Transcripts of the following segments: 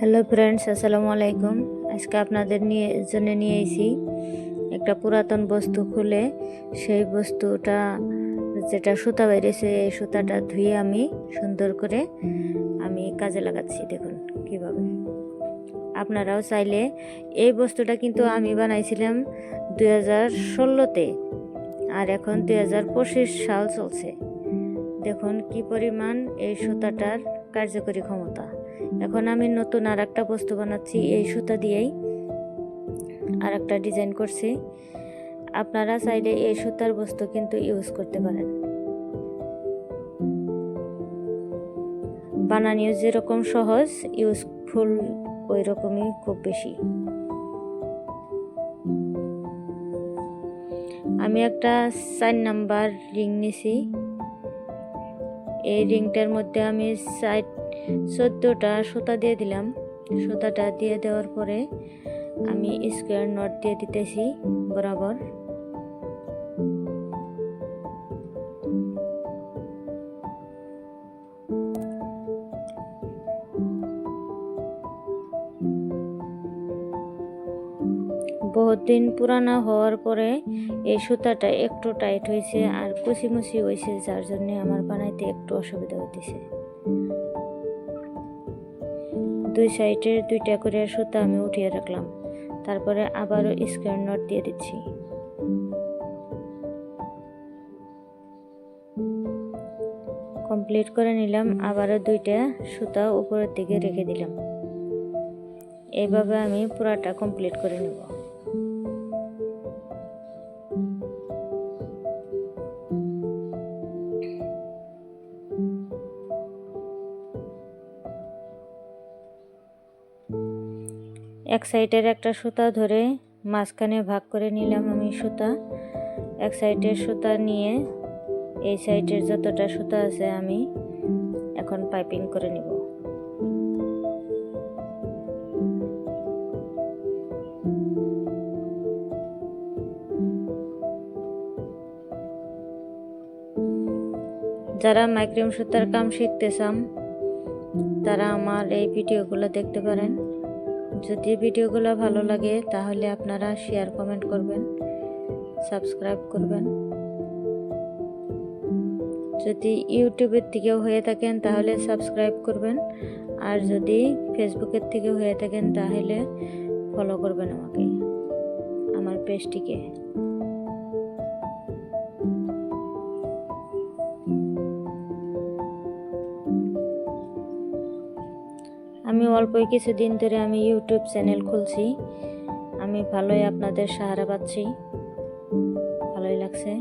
Hello friends আসসালামু আলাইকুম। আজকে আপনাদের নিয়ে জন্য নিয়ে এসেছি একটা পুরাতন বস্তু খুলে। সেই বস্তুটা যেটা সুতা বেরিয়েছে, এই সুতাটা ধুয়ে আমি সুন্দর করে আমি কাজে লাগাচ্ছি। দেখুন কীভাবে। আপনারাও চাইলে এই বস্তুটা কিন্তু আমি বানাইছিলাম দুই হাজার ষোলোতে আর এখন দুই হাজার পঁচিশ সাল চলছে। দেখুন কি পরিমাণ এই সুতাটার কার্যকরী ক্ষমতা। এখন আমি নতুন আর একটা বস্তু বানাচ্ছি, এই সুতা দিয়েই আর একটা ডিজাইন করছি। আপনারা চাইলে এই সুতার বস্তু কিন্তু ইউজ করতে পারেন। বানানিও যেরকম সহজ ইউজফুল ওই রকমই খুব বেশি। আমি একটা চার নাম্বার রিং নিছি। এই রিংটার মধ্যে আমি সাইড চোদ্দোটা সুতা দিয়ে দিলাম। সুতাটা দিয়ে দেওয়ার পরে আমি স্কোয়ার নট দিয়ে দিতেছি, বরাবর। বহুত দিন পুরানা হওয়ার পরে এই সুতাটা একটু টাইট হয়েছে আর কুচিমুচি হয়েছে, যার জন্য আমার বানাইতে একটু অসুবিধা হইতেছে। দুই সাইডের দুইটা করে সুতা আমি উঠিয়ে রাখলাম। তারপরে আবারও স্কোয়ার নট দিয়ে দিচ্ছি। কমপ্লিট করে নিলাম, আবারও দুইটা সুতা উপরের দিকে রেখে দিলাম। এইভাবে আমি পুরাটা কমপ্লিট করে নেব। সাইডের একটা সুতা ধরে মাঝখানে ভাগ করে নিলাম আমি সুতা। এক সাইডের সুতা নিয়ে এই সাইডের যতটা সুতা আছে আমি এখন পাইপিং করে নিব। যারা মাইক্রোম সুতার কাম শিখতে চান, তারা আমার এই ভিডিওগুলো দেখতে পারেন। যদি ভিডিওগুলো ভালো লাগে, তাহলে আপনারা শেয়ার কমেন্ট করবেন সাবস্ক্রাইব করবেন। যদি ইউটিউবের থেকেও হয়ে থাকেন, তাহলে সাবস্ক্রাইব করবেন। আর যদি ফেসবুকের থেকেও হয়ে থাকেন, তাহলে ফলো করবেন আমাকে, আমার পেজটিকে আমি অল্পই কিছুদিন ধরে আমি ইউটিউব চ্যানেল খুলছি। আমি ভালোই আপনাদের সাহারা পাচ্ছি। ভালোই লাগছে।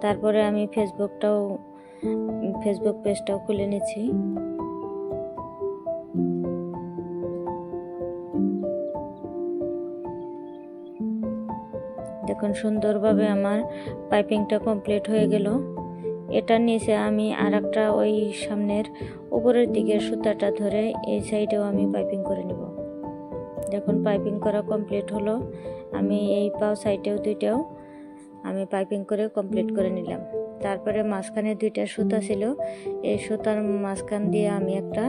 তারপরে আমি ফেসবুকটাও ফেসবুক পেজটাও খুলে নিচ্ছি। সুন্দরভাবে আমার পাইপিংটা কমপ্লিট হয়ে গেল। এটার নিচে আমি আর একটা ওই সামনের উপরের দিকের সুতাটা ধরে এই সাইডেও আমি পাইপিং করে নিব। দেখুন, পাইপিং করা কমপ্লিট হলো। আমি এই পাও সাইডেও দুইটাও আমি পাইপিং করে কমপ্লিট করে নিলাম। তারপরে মাঝখানে দুইটা সুতা ছিল। এই সুতার মাঝখান দিয়ে আমি একটা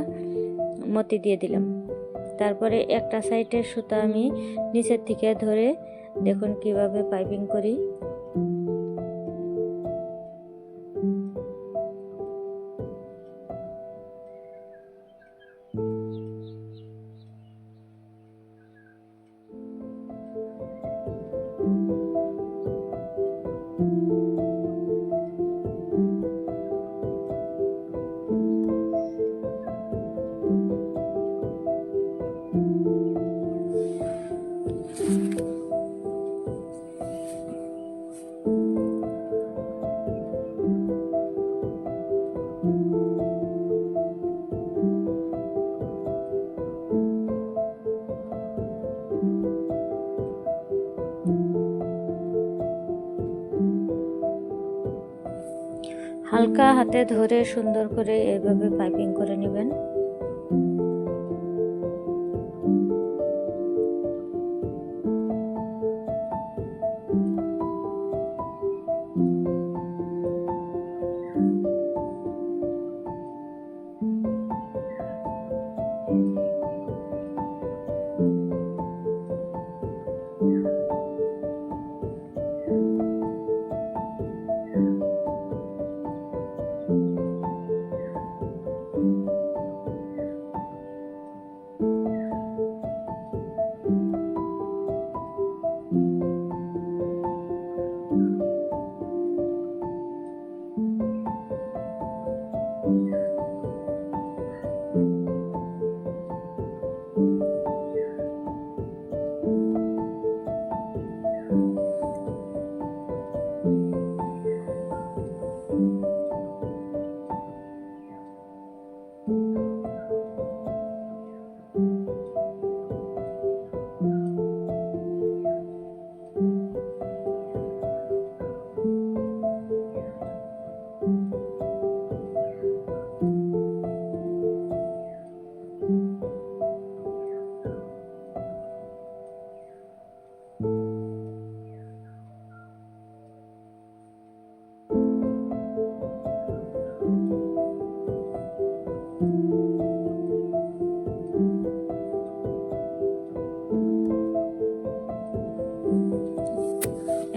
মতি দিয়ে দিলাম। তারপরে একটা সাইডের সুতা আমি নিচের থেকে ধরে দেখুন কীভাবে পাইপিং করি। হালকা হাতে ধরে সুন্দর করে এভাবে পাইপিং করে নেবেন।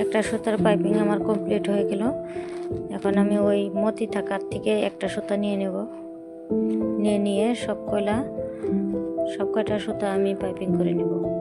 একটা সুতার পাইপিং আমার কমপ্লিট হয়ে গেল। এখন আমি ওই মতি থাকার থেকে একটা সুতা নিয়ে নেব। নিয়ে নিয়ে সব কয়লা, সব কয়টা সুতা আমি পাইপিং করে নেব।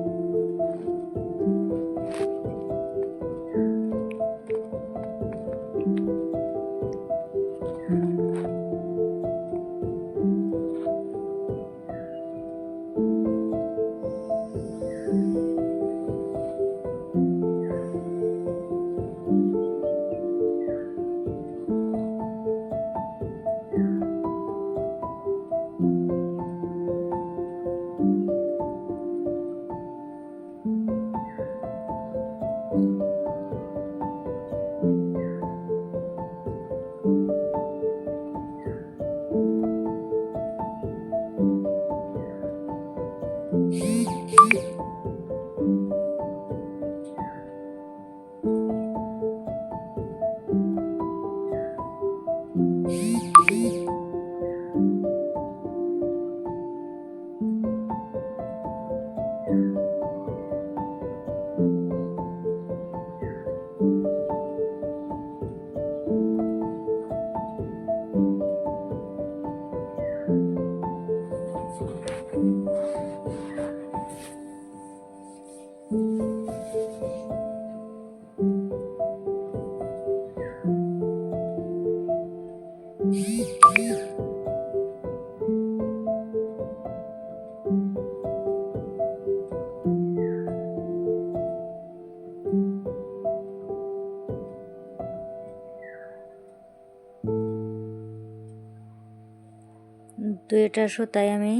দুইটা সুতায় আমি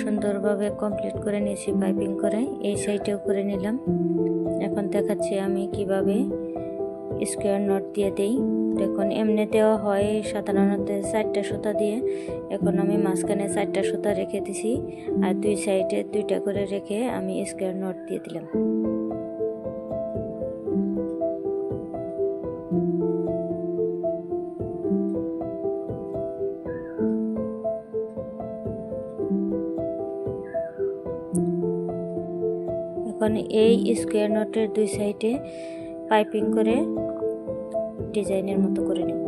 সুন্দরভাবে কমপ্লিট করে নিয়েছি পাইপিং করে। এই সাইডেও করে নিলাম। এখন দেখাচ্ছি আমি কীভাবে স্কোয়ার নট দিয়ে দেই। দেখুন এমনি দেওয়া হয় সাধারণত চারটা সুতা দিয়ে। এখন আমি মাঝখানে চারটা সুতা রেখে দিছি। আর দুই সাইডে দুইটা করে রেখে আমি স্কোয়ার নট দিয়ে দিলাম। এখন এই স্কোয়ার নটের দুই সাইডে পাইপিং করে ডিজাইনের মতো করে নেব।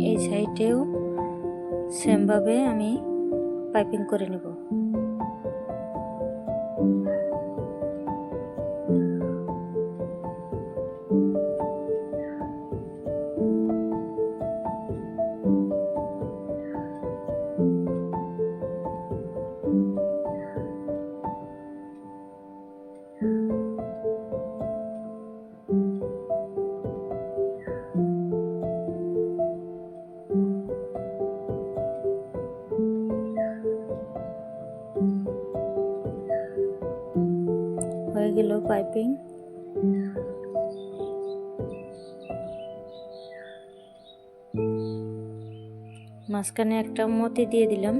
এই সাইডেও সেমভাবে আমি পাইপিং করে নেব। মাঝখানে একটা মতি দিয়ে দিলাম।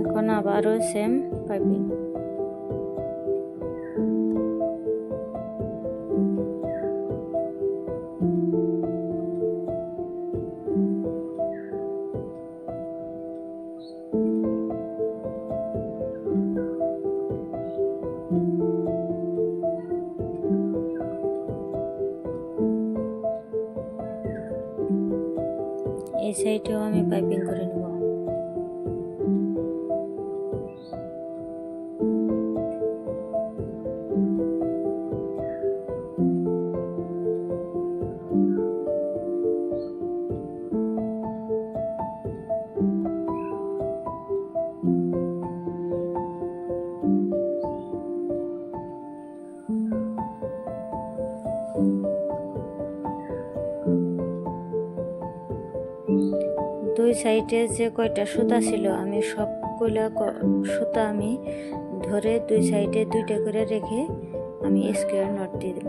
এখন আবারও সেম পাইপিং সাইডে যে কয়টা সুতা ছিল, আমি সবগুলো সুতা আমি ধরে দুই সাইডে দুইটা করে রেখে আমি স্কোয়ার নট দিয়ে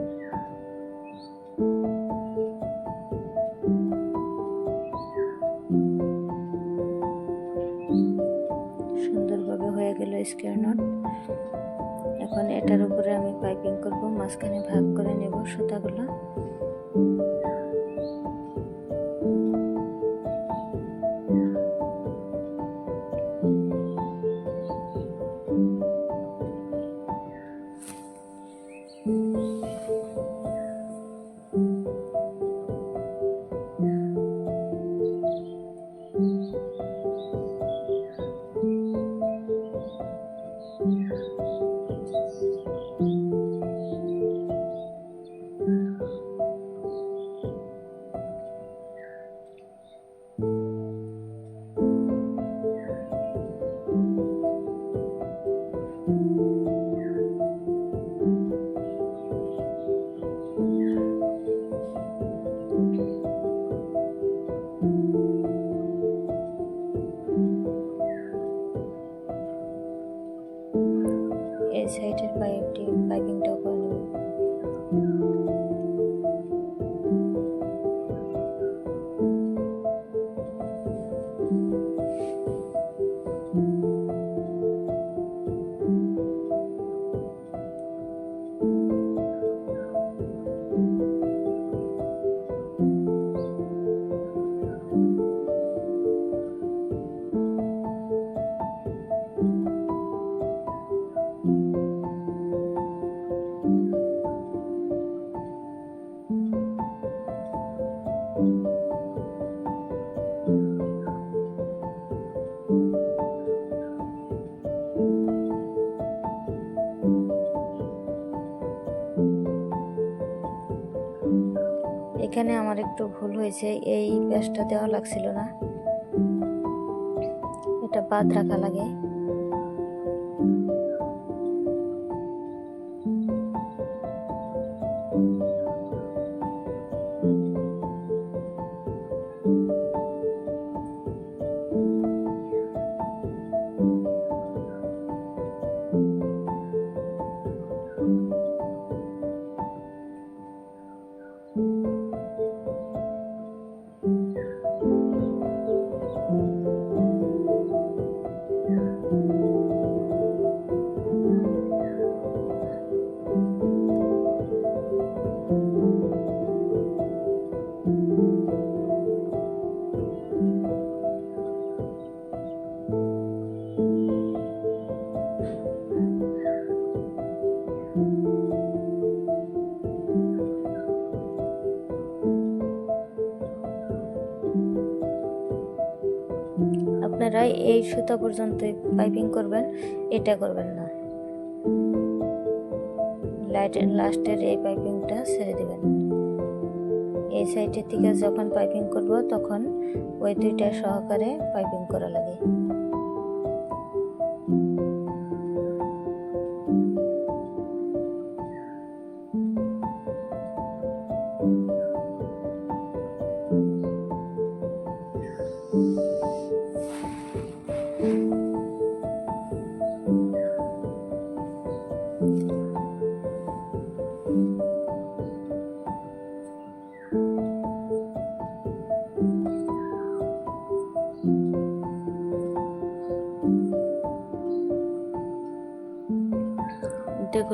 এখানে আমার একটু ভুল হয়েছে এই ব্যাসটা দেওয়া লাগছিল না। এটা বাদ রাখা লাগে। এই সুতা পর্যন্ত পাইপিং করবেন, এটা করবেন না। লাইটের লাস্টের এই পাইপিংটা ছেড়ে দেবেন। এই সাইডের থেকে যখন পাইপিং করব, তখন ওই দুইটা সহকারে পাইপিং করা লাগে। দেখুন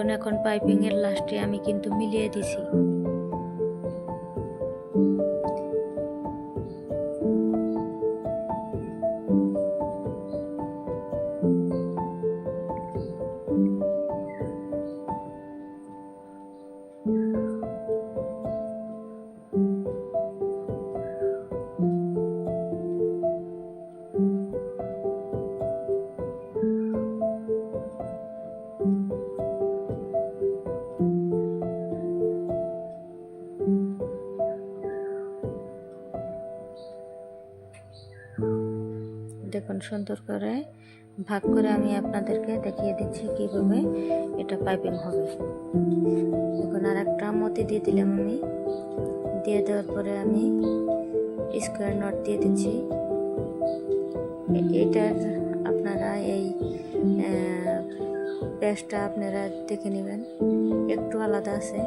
এখন এর লাস্টে আমি কিন্তু মিলিয়ে দিছি। দেখুন, সুন্দর করে ভাগ করে আমি আপনাদেরকে দেখিয়ে দিচ্ছি কীভাবে এটা পাইপিং হবে। এখন আর একটা মতি দিয়ে দিলাম আমি। দিয়ে দেওয়ার পরে আমি স্কোয়ার নট দিয়ে দিচ্ছি। এটার আপনারা এই পেস্টটা আপনারা দেখে নেবেন। একটু আলাদা আছে।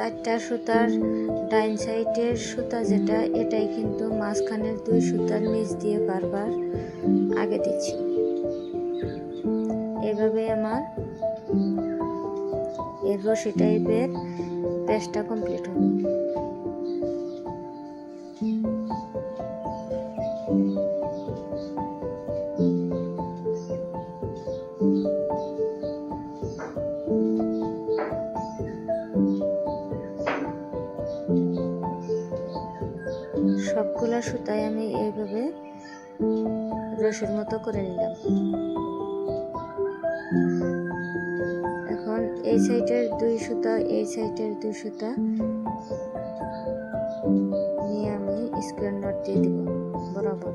চারটা সুতার ডাইন সাইডের সুতা যেটা, এটাই কিন্তু মাঝখানের দুই সুতার নিচ দিয়ে বারবার আগে দিচ্ছি। এভাবে আমার এর রশি টাইপের পেস্টটা কমপ্লিট হবে রশির মতো করে নিলাম। এখন এই সাইডের দুই সুতা, এই সাইডের দুই সুতা নিয়ে আমি স্কোয়ার নট দিয়ে দিব, বরাবর।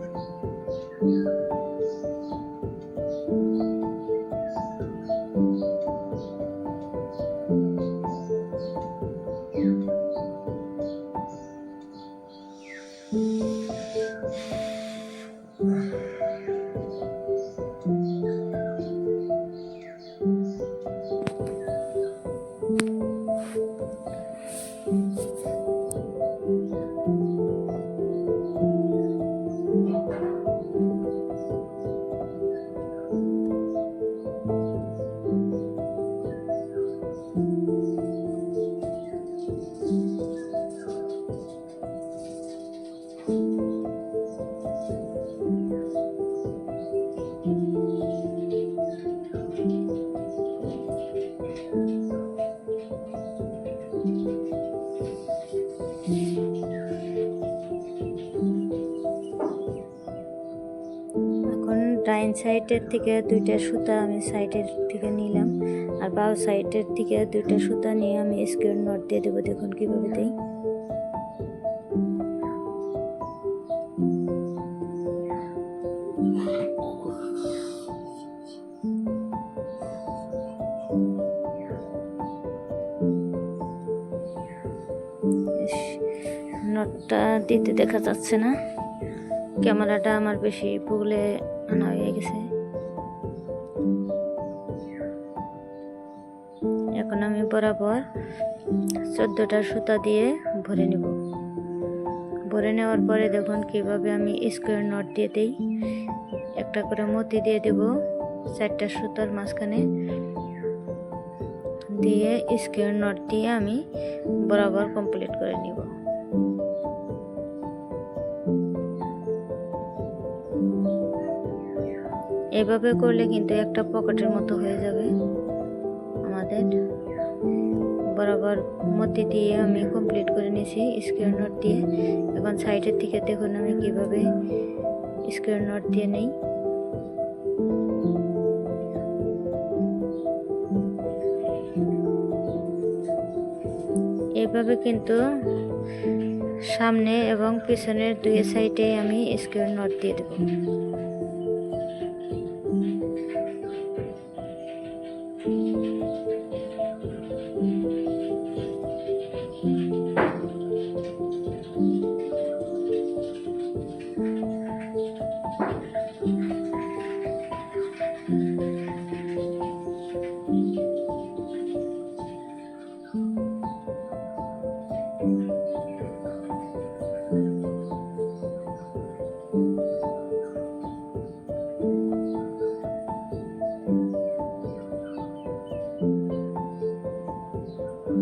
সাইডের থেকে দুইটা সুতা আমি সাইডের থেকে নিলাম, আর বাউ সাইডের থেকে দুইটা সুতা নিয়ে আমি স্কোয়ার নট দিয়ে দেবো। দেখুন কীভাবে দিই। নটটা দিতে দেখা যাচ্ছে না। ক্যামেরাটা আমার বেশি পুগলে হয়ে গেছে। এখন আমি বরাবর চোদ্দোটা সুতা দিয়ে ভরে নেব। ভরে নেওয়ার পরে দেখুন কীভাবে আমি স্কোয়ার নট দিয়ে দিই। একটা করে মতি দিয়ে দেব চারটা সুতার মাঝখানে। দিয়ে স্কোয়ার নট দিয়ে আমি বরাবর কমপ্লিট করে নিব। এভাবে করলে কিন্তু একটা পকেটের মতো হয়ে যাবে আমাদের। বরাবর মতি দিয়ে আমি কমপ্লিট করে নিয়েছি স্কোয়ার নোট দিয়ে। এখন সাইডের থেকে দেখুন আমি কীভাবে স্কোয়ার নোট দিয়ে নেই। এভাবে কিন্তু সামনে এবং পিছনের দুই সাইডে আমি স্কোয়ার নোট দিয়ে দেবো।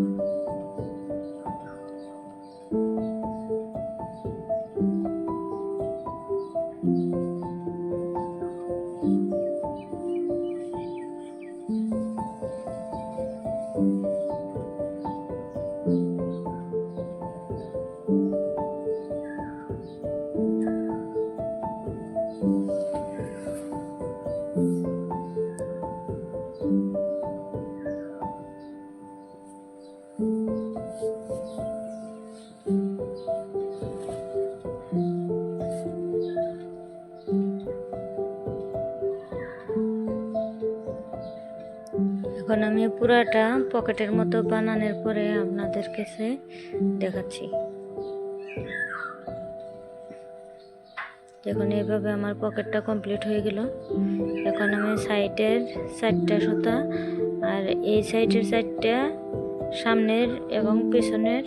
嗯。পকেটের মতো বানানোর পরে আপনাদের কাছে দেখাচ্ছি। দেখুন, এইভাবে আমার পকেটটা কমপ্লিট হয়ে গেল। এখন আমি সাইডের চারটা সুতা আর এই সাইডের চারটা সামনের এবং পেছনের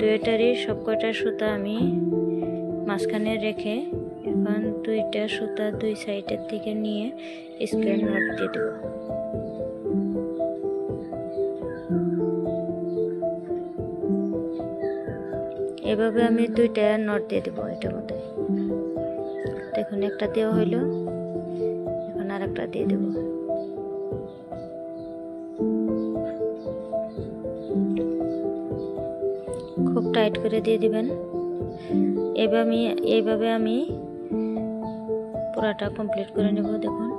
দুইটারই সব কয়টা সুতা আমি মাঝখানে রেখে এখন দুইটা সুতা দুই সাইডের থেকে নিয়ে স্কোয়ার নট দিয়ে দেবো। এভাবে আমি দুইটা নট দিয়ে দেবো এটার মধ্যে। দেখুন, একটা দেওয়া হইল, এখন আর একটা দিয়ে দেবো। খুব টাইট করে দিয়ে দিবেন। এভাবে আমি এইভাবে আমি পুরাটা কমপ্লিট করে নেব, দেখুন।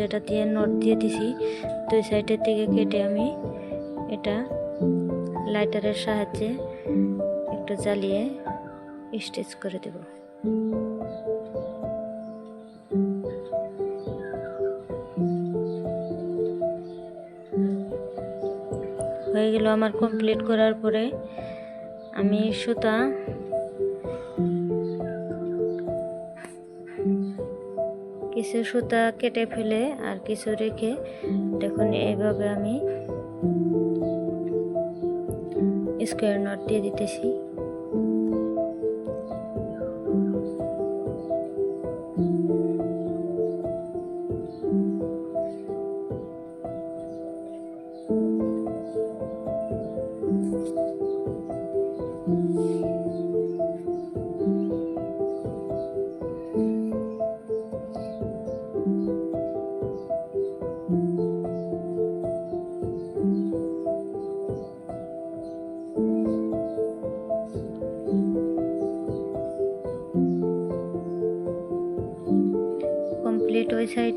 যেটা দিয়ে নোট দিয়ে দিছি দুই সাইডের থেকে কেটে আমি এটা লাইটারের সাহায্যে একটু জ্বালিয়ে স্টিচ করে দেব। হয়ে গেল আমার কমপ্লিট করার পরে আমি সুতা কিছু সুতা কেটে ফেলে আর কিছু রেখে দেখুন এইভাবে আমি স্কোয়ার নট দিয়ে দিতেছি।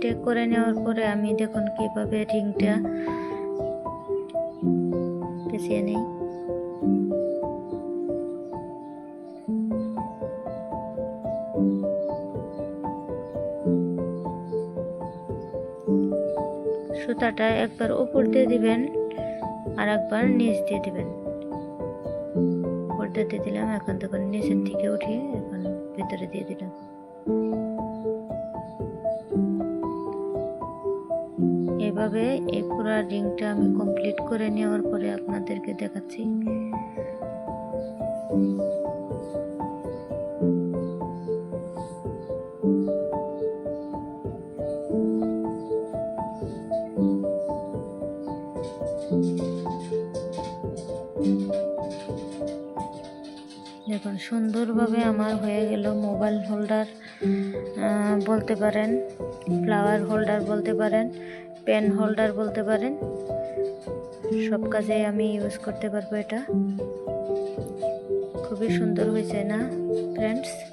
সাইডে করে নেওয়ার পরে আমি দেখুন কীভাবে রিংটা পেঁচিয়ে নেই। সুতাটা একবার উপর দিয়ে দিবেন আর একবার নিচ দিয়ে দিবেন। উপর দিয়ে দিলাম, এখন তখন নিচের থেকে উঠিয়ে এখন ভিতরে দিয়ে দিলাম। এভাবে এই পুরো রিংটা আমি কমপ্লিট করে নেওয়ার পরে আপনাদেরকে দেখাচ্ছি। দেখুন, সুন্দরভাবে আমার হয়ে গেল মোবাইল হোল্ডার বলতে পারেন ফ্লাওয়ার হোল্ডার বলতে পারেন। পেন হোল্ডার বলতে পারেন। সব কাজে আমি ইউজ করতে পারব এটা। খুবই সুন্দর হয়েছে না ফ্রেন্ডস